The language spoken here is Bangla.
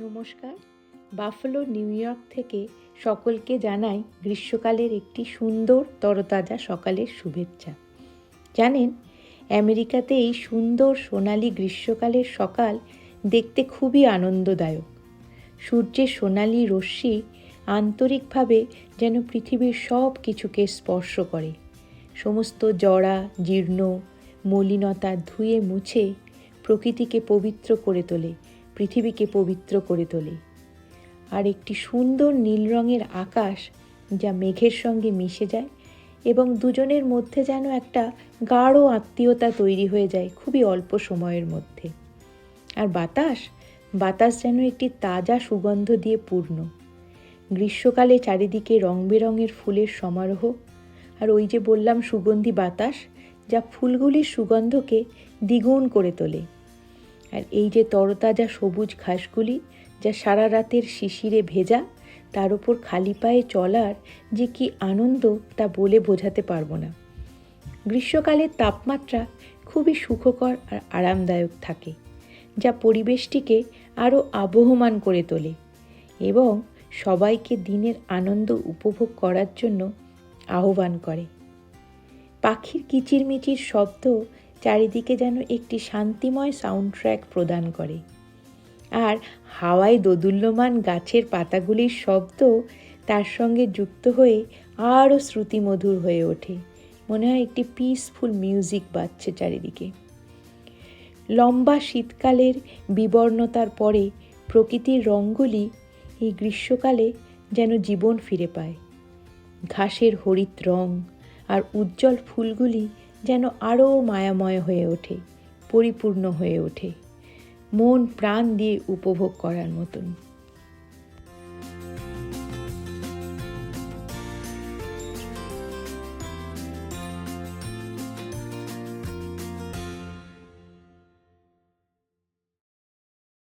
নমস্কার। বাফলো, নিউ ইয়র্ক থেকে সকলকে জানাই গ্রীষ্মকালের একটি সুন্দর, তরতাজা সকালের শুভেচ্ছা। জানেন, আমেরিকাতে এই সুন্দর, সোনালি গ্রীষ্মকালের সকাল দেখতে খুবই আনন্দদায়ক। সূর্যের সোনালি রশ্মি আন্তরিকভাবে যেন পৃথিবীর সব কিছুকে স্পর্শ করে। সমস্ত জড়া জীর্ণ, মলিনতা ধুয়ে মুছে প্রকৃতিকে পবিত্র করে তোলে। পৃথিবীকে পবিত্র করে তোলে। আর একটি সুন্দর নীল রঙের আকাশ যা মেঘের সঙ্গে মিশে যায় এবং দুজনের মধ্যে যেন একটা গাঢ় আত্মীয়তা তৈরি হয়ে যায় খুবই অল্প সময়ের মধ্যে। আর বাতাস? বাতাস যেন একটি তাজা সুগন্ধ দিয়ে পূর্ণ। গ্রীষ্মকালে চারিদিকে রং বেরঙের ফুলের সমারোহ। আর ওই যে বললাম সুগন্ধি বাতাস, যা ফুলগুলির সুগন্ধকে দ্বিগুণ করে তোলে। আর এই যে তরতাজা সবুজ ঘাসগুলি যা সারা রাতের শিশিরে ভেজা, তার উপর খালি পায়ে চলার যে কি আনন্দ তা বলে বোঝাতে পারব না। গ্রীষ্মকালের তাপমাত্রা খুবই সুখকর আর আরামদায়ক থাকে, যা পরিবেশটিকে আরও আবহমান করে তোলে এবং সবাইকে দিনের আনন্দ উপভোগ করার জন্য আহ্বান করে। পাখির কিচিরমিচির শব্দ চারিদিকে যেন একটি শান্তিময় সাউন্ড ট্র্যাক প্রদান করে। আর হাওয়ায় দোদুল্যমান গাছের পাতাগুলির শব্দ তার সঙ্গে যুক্ত হয়ে আরও শ্রুতিমধুর হয়ে ওঠে। মনে হয় একটি পিসফুল মিউজিক বাজছে চারিদিকে। লম্বা শীতকালের বিবর্ণতার পরে প্রকৃতির রঙগুলি এই গ্রীষ্মকালে যেন জীবন ফিরে পায়। ঘাসের হরিত রং আর উজ্জ্বল ফুলগুলি যেন আরও মায়াময় হয়ে ওঠে পরিপূর্ণ হয়ে ওঠে। মন প্রাণ দিয়ে উপভোগ করার মতন।